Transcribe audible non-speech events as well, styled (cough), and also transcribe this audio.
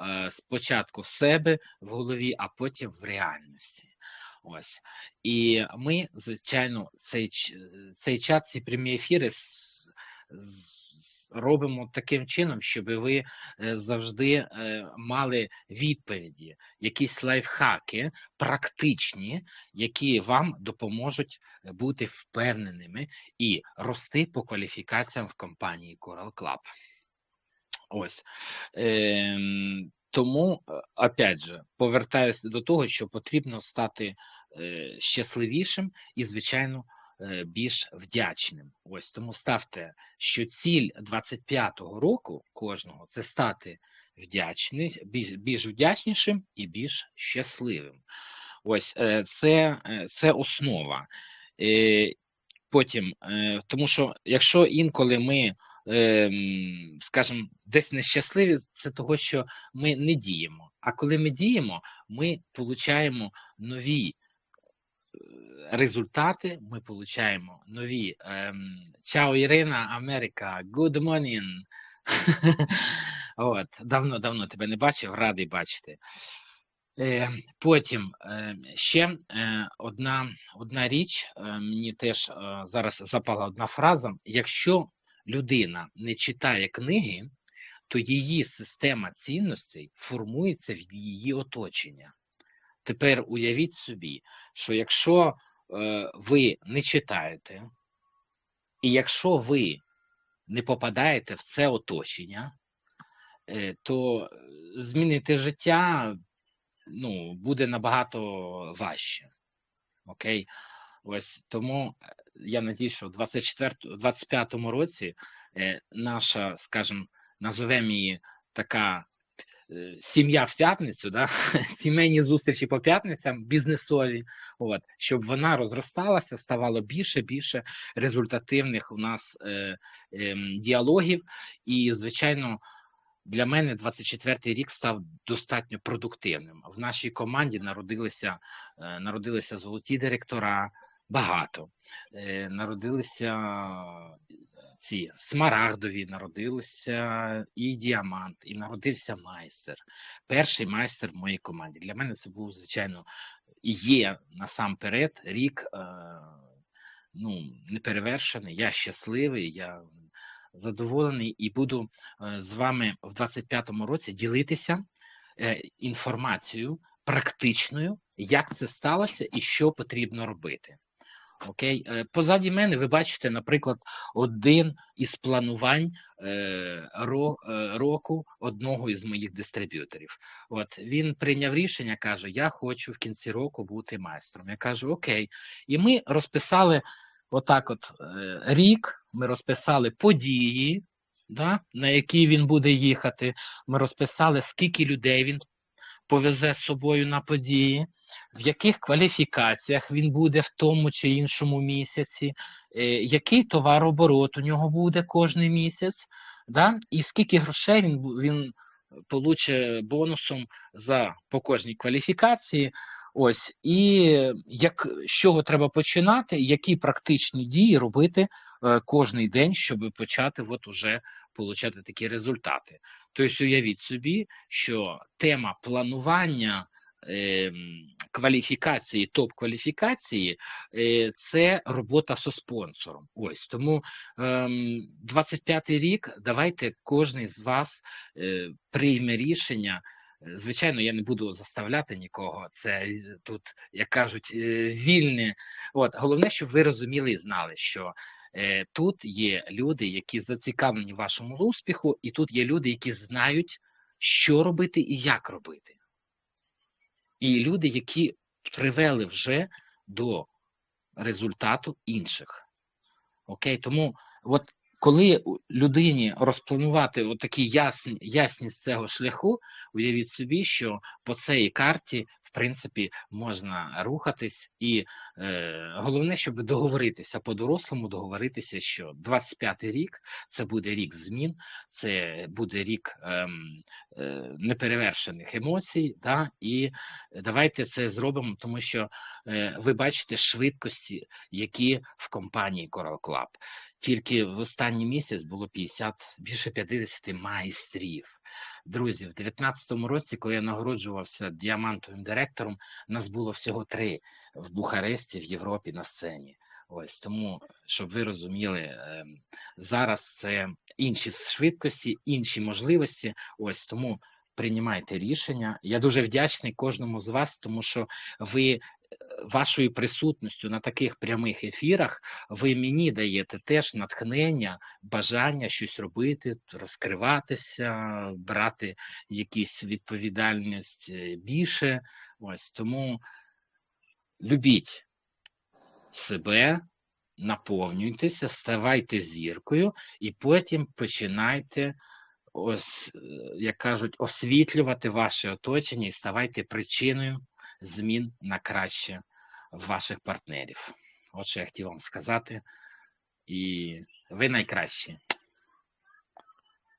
е, спочатку в себе в голові, а потім в реальності. Ось. І ми, звичайно, цей, цей чат, ці прямі ефіри робимо таким чином, щоб ви е, завжди е, мали відповіді, якісь лайфхаки практичні, які вам допоможуть бути впевненими і рости по кваліфікаціям в компанії Coral Club. Ось. Ем, тому, е, опять же, повертаюся до того, що потрібно стати е, щасливішим і, звичайно, е, більш вдячним. Ось тому ставте, що ціль 25-го року кожного це стати вдячний, більш, більш вдячнішим і більш щасливим. Ось е, це, е, це основа. Е, Потім, е, тому що якщо інколи ми, скажімо, десь нещасливі, це того, що ми не діємо. А коли ми діємо, ми получаємо нові е, результати, ми получаємо нові. ем, Чао, Ірина, Америка, good morning. (laughs) От, давно, давно тебе не бачив, радий бачити. Е, Потім ще е, одна, одна річ, е, мені теж зараз запала одна фраза. Якщо людина не читає книги, то її система цінностей формується від її оточення. Тепер уявіть собі, що якщо е, ви не читаєте, і якщо ви не попадаєте в це оточення, е, то змінити життя ну, буде набагато важче. Окей? Ось тому я надію, що в 24, 25-му році е, наша, скажімо, назовемо її така е, сім'я в п'ятницю, да? (laughs) сімейні зустрічі по п'ятницям, бізнесові, от, щоб вона розросталася, ставало більше, більше результативних у нас е, ем, діалогів. І, звичайно, для мене 24-й рік став достатньо продуктивним. В нашій команді народилися, е, народилися золоті директора, багато. Е, Народилися ці смарагдові, народилися і діамант, і народився майстер. Перший майстер в моїй команді. Для мене це був, звичайно, і є насамперед рік е, ну, неперевершений. Я щасливий, я задоволений і буду е, з вами в 25-му році ділитися інформацією практичною, як це сталося і що потрібно робити. Окей, Е, позаді мене ви бачите, наприклад, один із планувань е, е, року одного із моїх дистриб'юторів. От він прийняв рішення, каже: Я хочу в кінці року бути майстром. Я кажу, окей. І ми розписали отак, от рік, ми розписали події, да, на які він буде їхати. Ми розписали, скільки людей він повезе з собою на події, в яких кваліфікаціях він буде в тому чи іншому місяці, е, який товарооборот у нього буде кожен місяць, да, і скільки грошей він, він получить бонусом за по кожній кваліфікації. Ось, і як, з чого треба починати, які практичні дії робити е, кожний день, щоб почати от уже получати такі результати. Тобто уявіть собі, що тема планування кваліфікації, топ-кваліфікації е, це робота зі спонсором. Ось тому ем, 25-й рік давайте кожен з вас е, прийме рішення. Звичайно, я не буду заставляти нікого. Це е, тут, як кажуть, вільне. От головне, щоб ви розуміли і знали, що тут є люди, які зацікавлені вашому успіху, і тут є люди, які знають, що робити і як робити. І люди, які привели вже до результату інших. Окей, тому от коли людині розпланувати отакі ясні, ясність цього шляху, уявіть собі, що по цій карті, в принципі, можна рухатись, і е, головне, щоб договоритися по-дорослому, договоритися, що 25-й рік це буде рік змін, це буде рік ем, е, неперевершених емоцій, да, і давайте це зробимо, тому що е, ви бачите швидкості, які в компанії Coral Club. Тільки в останній місяць було 50, більше 50 майстрів. Друзі, в 19-му році, коли я нагороджувався діамантовим директором, нас було всього три в Бухаресті, в Європі на сцені. Ось тому, щоб ви розуміли, ем, зараз це інші швидкості, інші можливості. Ось тому приймайте рішення. Я дуже вдячний кожному з вас, тому що ви е, вашою присутністю на таких прямих ефірах ви мені даєте теж натхнення, бажання щось робити, розкриватися, брати якісь відповідальність е, більше. Ось тому любіть себе, наповнюйтеся, ставайте зіркою, і потім починайте, ось, е, як кажуть, освітлювати ваше оточення і ставайте причиною змін на краще ваших партнерів. От що я хотів вам сказати. І ви найкращі.